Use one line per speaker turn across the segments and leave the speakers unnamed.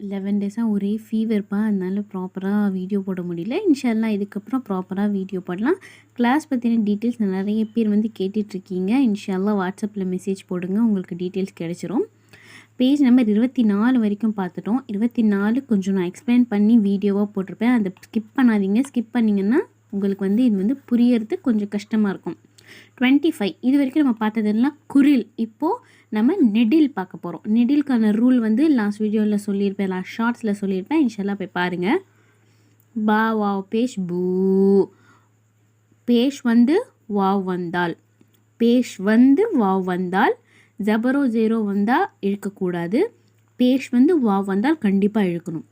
Eleven டேஸாக ஒரே ஃபீவர்ப்பா அதனால் ப்ராப்பராக வீடியோ போட முடியல. இன்ஷால்லாம் இதுக்கப்புறம் ப்ராப்பராக வீடியோ போடலாம். கிளாஸ் பற்றின டீட்டெயில்ஸ் நிறைய பேர் வந்து கேட்டுட்ருக்கீங்க. இன்ஷால்லாம் வாட்ஸ்அப்பில் மெசேஜ் போடுங்க. உங்களுக்கு டீட்டெயில்ஸ் கிடச்சிரும். பேஜ் நம்பர் இருபத்தி நாலு வரைக்கும் பார்த்துட்டோம். இருபத்தி நாலு கொஞ்சம் நான் எக்ஸ்பிளைன் பண்ணி வீடியோவாக போட்டிருப்பேன். அதை ஸ்கிப் பண்ணாதீங்க. ஸ்கிப் பண்ணிங்கன்னா உங்களுக்கு வந்து இது வந்து புரியறது கொஞ்சம் கஷ்டமாக இருக்கும். Twenty five. இது வரைக்கும் நம்ம பார்த்ததெல்லாம் குரில். இப்போது நம்ம நெடில் பார்க்க போகிறோம் நெடிலுக்கான ரூல் வந்து லாஸ்ட் வீடியோவில் சொல்லியிருப்பேன் லாஸ்ட் ஷார்ட்ஸில் சொல்லியிருப்பேன். இன்ஷால்லா போய் பாருங்கள் பா வாவ் பேஷ் பூ. பேஷ் வந்து வாவ் வந்தால். பேஷ் வந்து வாவ் வந்தால் ஜபரோ ஜீரோ வந்தால் இழுக்கக்கூடாது. பேஷ் வந்து வாவ் வந்தால் கண்டிப்பாக இழுக்கணும்.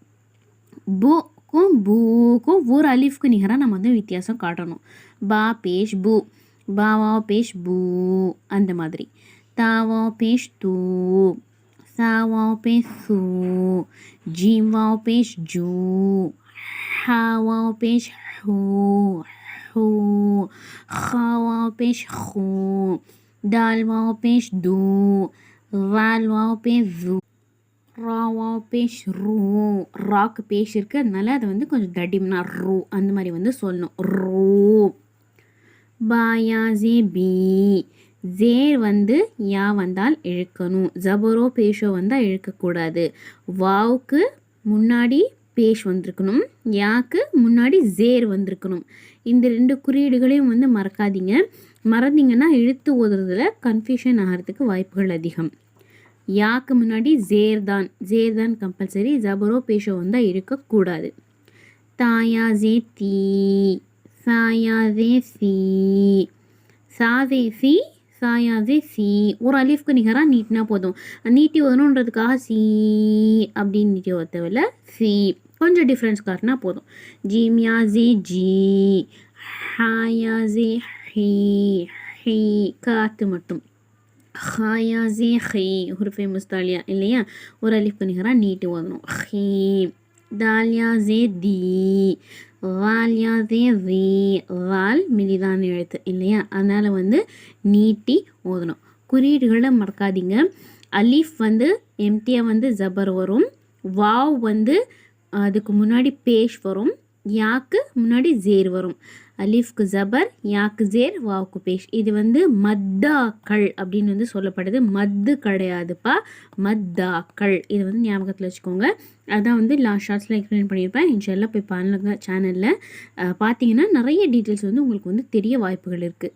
பூக்கும் பூக்கும் ஒரு அலீஃப்க்கு நிகராக நம்ம வந்து வித்தியாசம் காட்டணும். பா பேஷ் பூ. பாவா பேஷ் பூ அந்த மாதிரி தாவா பேஷ் தூ சாவா பேஷ் சூ ஜீவா பேஷ் ஜூ ஹாவா பேஷ் ஹூ ஹூ خاوا پیش خو دال واو پیش دو வால் வாவ் பேஷ் ஜூ ரா வாவ் பேஷ் ரூ ராக்கு பேஷ் இருக்குது அதனால அதை வந்து கொஞ்சம் தடிமனா ரூ அந்த மாதிரி வந்து சொல்லணும் ரூ பாயா ஜே பி ஜேர் வந்து யா வந்தால் இழுக்கணும். ஜபரோ பேஷோ வந்தால் இழுக்கக்கூடாது. வாவுக்கு முன்னாடி பேஷ் வந்திருக்கணும். யாக்கு முன்னாடி ஜேர் வந்திருக்கணும். இந்த ரெண்டு குறியீடுகளையும் வந்து மறக்காதீங்க. மறந்தீங்கன்னா இழுத்து ஓதுறதுல கன்ஃபியூஷன் ஆகிறதுக்கு வாய்ப்புகள் அதிகம். யாக்கு முன்னாடி ஜேர் தான். ஜேர் தான் கம்பல்சரி ஜபரோ பேஷோ வந்தால் இருக்கக்கூடாது தாயா ஜே தீ சாயாதேசி சாதேசி சி. சாதே சி சாயாதே சி. ஒரு அலிஃப்க்கு நிகராக நீட்டினா போதும். நீட்டி ஓதணுன்றதுக்காக சி அப்படின்னு நீட்டி ஓத சி. கொஞ்சம் டிஃப்ரென்ஸ் காட்டினா போதும். ஜீமியாஜே ஜி. ஹாயா ஜே ஹி. ஹி. காத்து மட்டும். ஹாயா ஜி ஹி ஹுருஃபே முஸ்தாலியா இல்லையா? ஒரு அலிஃப்க்கு நிகராக நீட்டி ஓதணும் ஹீ. தாலியாஜே தி. வால்யாதே வே. வால் மிலிதான் எழுத்து இல்லையா? அதனால் வந்து நீட்டி ஓதணும். குறியீடுகளை மறக்காதீங்க. அலீஃப் வந்து எம்டியாக வந்து ஜபர் வரும். வாவ் வந்து அதுக்கு முன்னாடி பேஷ் வரும். யாக்கு முன்னாடி ஜேர் வரும். அலீஃப்க்கு ஜபர் யாக்கு ஜேர் வாவுக்கு பேஷ். இது வந்து மத்தாக்கள் அப்படின்னு வந்து சொல்லப்படுது. மத்து கிடையாதுப்பா. மத்தாக்கள். இது வந்து ஞாபகத்தில் வச்சுக்கோங்க. அதான் வந்து லாஸ்ட் ஷார்ட்ஸில் எக்ஸ்பிளைன் பண்ணியிருப்பேன். இன்ஷெல்லாம் போய் பாருங்க சேனலில் பார்த்தீங்கன்னா நிறைய டீட்டெயில்ஸ் வந்து உங்களுக்கு வந்து தெரிய வாய்ப்புகள் இருக்குது